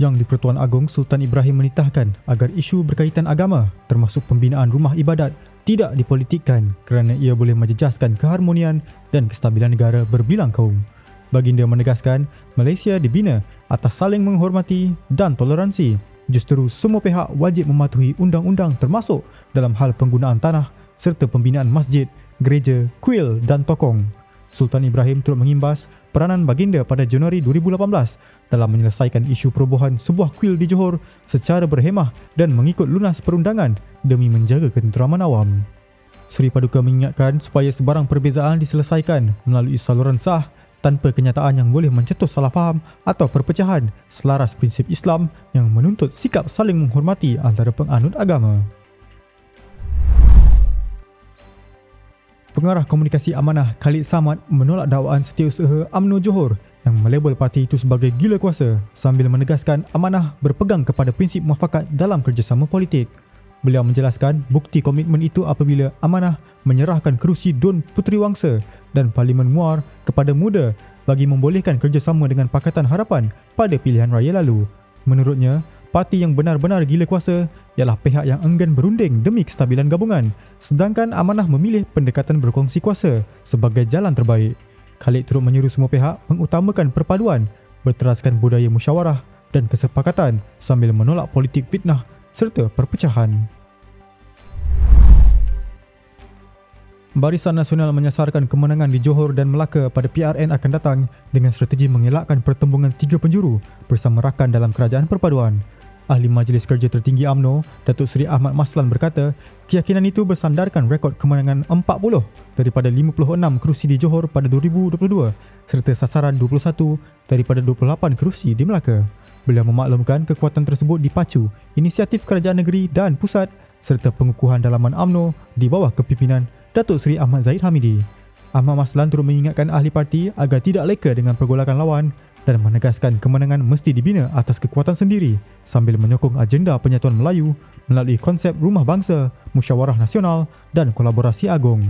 Yang di-Pertuan Agong Sultan Ibrahim menitahkan agar isu berkaitan agama termasuk pembinaan rumah ibadat tidak dipolitikkan kerana ia boleh menjejaskan keharmonian dan kestabilan negara berbilang kaum. Baginda menegaskan Malaysia dibina atas saling menghormati dan toleransi. Justru semua pihak wajib mematuhi undang-undang termasuk dalam hal penggunaan tanah serta pembinaan masjid, gereja, kuil dan tokong. Sultan Ibrahim turut mengimbas peranan baginda pada Januari 2018 dalam menyelesaikan isu perobohan sebuah kuil di Johor secara berhemah dan mengikut lunas perundangan demi menjaga ketenteraman awam. Seri Paduka mengingatkan supaya sebarang perbezaan diselesaikan melalui saluran sah tanpa kenyataan yang boleh mencetus salah faham atau perpecahan selaras prinsip Islam yang menuntut sikap saling menghormati antara penganut agama. Pengarah Komunikasi Amanah Khalid Samad menolak dakwaan setiausaha UMNO Johor yang melabel parti itu sebagai gila kuasa sambil menegaskan Amanah berpegang kepada prinsip muafakat dalam kerjasama politik. Beliau menjelaskan bukti komitmen itu apabila Amanah menyerahkan kerusi Dun Puteri Wangsa dan Parlimen Muar kepada Muda bagi membolehkan kerjasama dengan Pakatan Harapan pada pilihan raya lalu. Menurutnya, parti yang benar-benar gila kuasa ialah pihak yang enggan berunding demi kestabilan gabungan sedangkan Amanah memilih pendekatan berkongsi kuasa sebagai jalan terbaik. Khalid turut menyuruh semua pihak mengutamakan perpaduan, berteraskan budaya musyawarah dan kesepakatan sambil menolak politik fitnah serta perpecahan. Barisan Nasional menyasarkan kemenangan di Johor dan Melaka pada PRN akan datang dengan strategi mengelakkan pertembungan tiga penjuru bersama rakan dalam kerajaan perpaduan. Ahli Majlis Kerja Tertinggi AMNO, Datuk Seri Ahmad Maslan berkata, keyakinan itu bersandarkan rekod kemenangan 40 daripada 56 kerusi di Johor pada 2022 serta sasaran 21 daripada 28 kerusi di Melaka. Beliau memaklumkan kekuatan tersebut dipacu inisiatif kerajaan negeri dan pusat serta pengukuhan dalaman AMNO di bawah kepimpinan Datuk Seri Ahmad Zahid Hamidi. Ahmad Maslan turut mengingatkan ahli parti agar tidak leka dengan pergolakan lawan dan menegaskan kemenangan mesti dibina atas kekuatan sendiri sambil menyokong agenda penyatuan Melayu melalui konsep rumah bangsa, musyawarah nasional dan kolaborasi agung.